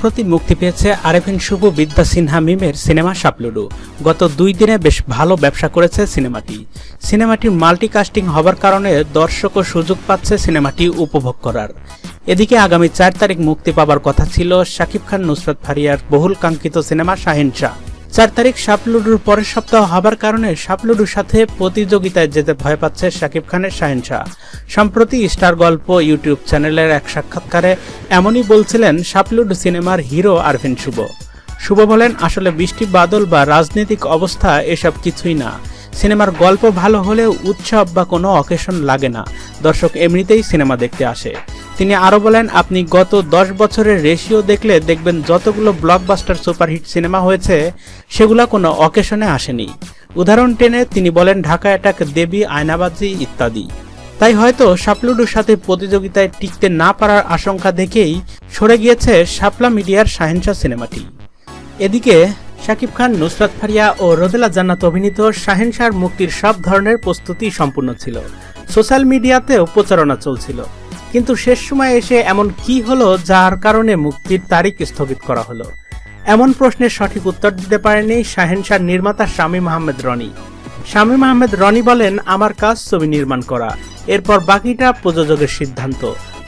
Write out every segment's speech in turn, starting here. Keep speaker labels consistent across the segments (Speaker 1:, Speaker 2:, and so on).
Speaker 1: সম্প্রতি মুক্তি পেয়েছে আরেফিন শুভ বিদ্যা সিনহা মিমের সিনেমা সাপলুডু গত দুই দিনে বেশ ভালো ব্যবসা করেছে সিনেমাটি। সিনেমাটির মাল্টিকাস্টিং হবার কারণে দর্শক ও সুযোগ পাচ্ছে সিনেমাটি উপভোগ করার। এদিকে আগামী চার তারিখ মুক্তি পাবার কথা ছিল শাকিব খান, নুসরত ফারিয়ার বহুল কাঙ্ক্ষিত সিনেমা শাহিন শাহ। চার তারিখ সাপলুডুর পরের সপ্তাহ হবার কারণে সাপলুডুর সাথে প্রতিযোগিতায় যেতে ভয় পাচ্ছে শাকিব খানের শাহিন শাহ। সম্প্রতি স্টার গল্প ইউটিউব চ্যানেলের এক সাক্ষাৎকারে এমনই বলছিলেন সাপলুডু সিনেমার হিরো আরভিন শুভ। শুভ বলেন, আসলে বৃষ্টি, বাদল বা রাজনৈতিক অবস্থা এসব কিছুই না। সিনেমার গল্প ভালো হলেও উৎসব বা কোনো অকেশন লাগে না। দর্শক এমনিতেই সিনেমা দেখতে আসে। তিনি আরও বলেন, আপনি গত দশ বছরের রেশিও দেখলে দেখবেন যতগুলো ব্লকবাস্টার সুপারহিট সিনেমা হয়েছে, সেগুলো কোনো অকেশনে আসেনি। উদাহরণ টেনে তিনি বলেন, ঢাকা অ্যাটাক, দেবী, আয়নাবাজি ইত্যাদি। তাই হয়তো সাপলুডুর সাথে প্রতিযোগিতায় টিকতে না পারার আশঙ্কা দেখেই সরে গিয়েছে শাপলা মিডিয়ার শাহেনশাহ সিনেমাটি। এদিকে শাকিব খান, নুসরাত ফারিয়া ও রোদেলা জান্নাত অভিনীত শাহেনশাহর মুক্তির সব ধরনের প্রস্তুতি সম্পূর্ণ ছিল। সোশ্যাল মিডিয়াতেও প্রচারণা চলছিল। কিন্তু শেষ সময় এসে এমন কি হলো যার কারণে মুক্তির তারিখ স্থগিত করা হলো? এমন প্রশ্নের সঠিক উত্তর দিতে পারেনি শাহেনশাহর নির্মাতা শামীম আহমেদ রনি। শামীম আহমেদ রনি বলেন, আমার কাজ ছবি নির্মাণ করা। এরপর বাকিটা প্রযোজকের সিদ্ধান্ত।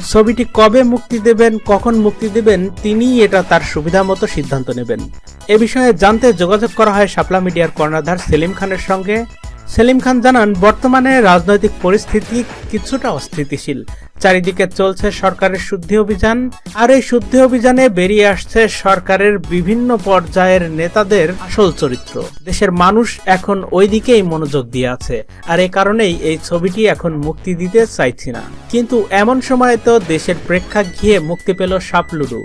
Speaker 1: ছবিটি কবে মুক্তি দেবেন, কখন মুক্তি দেবেন, তিনিই এটা তার সুবিধা মতো সিদ্ধান্ত নেবেন। এ বিষয়ে জানতে যোগাযোগ করা হয় শাপলা মিডিয়ার কর্ণাধার সেলিম খানের সঙ্গে। সেলিম খান জানান, বর্তমানে রাজনৈতিক পরিস্থিতি কিছুটা অস্থিতিশীল। চারিদিকে চলছে সরকারের শুদ্ধি অভিযান, আর এই শুদ্ধি অভিযানে বেরিয়ে আসছে সরকারের বিভিন্ন পর্যায়ের নেতাদের আসল চরিত্র। দেশের মানুষ এখন ওই দিকেই মনোযোগ দিয়ে আছে, আর এ কারণেই এই ছবিটি এখন মুক্তি দিতে চাইছি না। কিন্তু এমন সময় তো দেশের প্রেক্ষাগৃহে মুক্তি পেল সাপলুডু।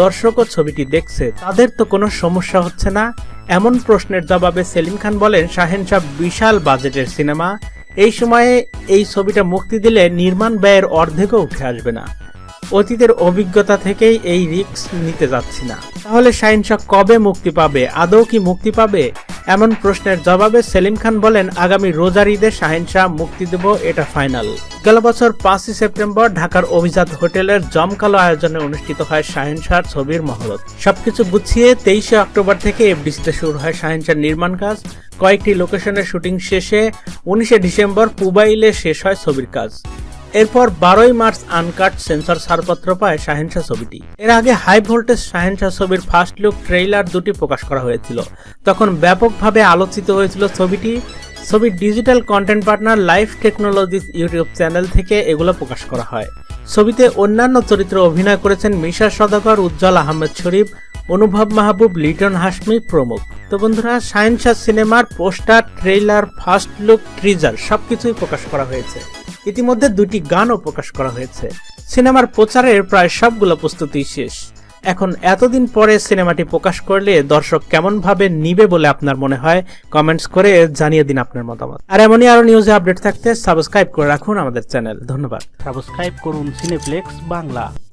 Speaker 1: দর্শকও ছবিটি দেখছে, তাদের তো কোনো সমস্যা হচ্ছে না। এমন প্রশ্নের জবাবে সেলিম খান বলেন, শাহেন শাহ বিশাল বাজেটের সিনেমা এই সময়ে এই ছবিটা মুক্তি দিলে নির্মাণ ব্যয়ের অর্ধেকও উঠে আসবে না। অতীতের অভিজ্ঞতা থেকেই এই রিক্স নিতে যাচ্ছি না। তাহলে শাহিন শাহ কবে মুক্তি পাবে? আদৌ কি মুক্তি পাবে? এমন প্রশ্নের জবাবে সেলিম খান বলেন, আগামী রোজার ঈদে শাহিন শাহ মুক্তি দেব, এটা ফাইনাল। গেল বছর পাঁচই সেপ্টেম্বর ঢাকার অভিজাত হোটেলের জমকালো আয়োজনে অনুষ্ঠিত হয় শাহিন শাহর ছবির মহরত সবকিছু গুছিয়ে তেইশে অক্টোবর থেকে এফডিসিতে শুরু হয় শাহিন শাহ নির্মাণ কাজ। কয়েকটি লোকেশনের শুটিং শেষে উনিশে ডিসেম্বর পুবাইলে শেষ হয় ছবির কাজ। এরপর বারোই মার্চ আনকাট সেন্সর ছাড়পত্র পায় শাহেনশাহ ছবিটি। এর আগে হাই ভোল্টেজ শাহেনশাহ ছবির ফার্স্ট লুক ট্রেইলার দুটি প্রকাশ করা হয়েছিল। তখন ব্যাপকভাবে আলোচিত হয়েছিল ছবিটি। ছবির digital content partner life technologies YouTube channel থেকে এগুলো প্রকাশ করা হয়। ছবিতে অন্যান্য চরিত্রে অভিনয় করেছেন মিশা সদাগর, উজ্জ্বল আহমেদ শরীফ, অনুভব মাহবুব, লিটন হাসমি প্রমুখ। তো বন্ধুরা, শাহিনশাহ সিনেমার poster trailer first look teaser সবকিছুই প্রকাশ করা হয়েছে। ইতিমধ্যে দুটি গানও প্রকাশ করা হয়েছে। সিনেমার প্রচারের প্রায় সবগুলো প্রস্তুতি শেষ। এখন এতদিন পরে সিনেমাটি প্রকাশ করলে দর্শক কেমনভাবে নিবে বলে আপনার মনে হয়? কমেন্টস করে জানিয়ে দিন আপনার মতামত। আর এমনই আরও নিউজে আপডেট থাকতে সাবস্ক্রাইব করে রাখুন আমাদের চ্যানেল। ধন্যবাদ। সাবস্ক্রাইব করুন সিনেপ্লেক্স বাংলা।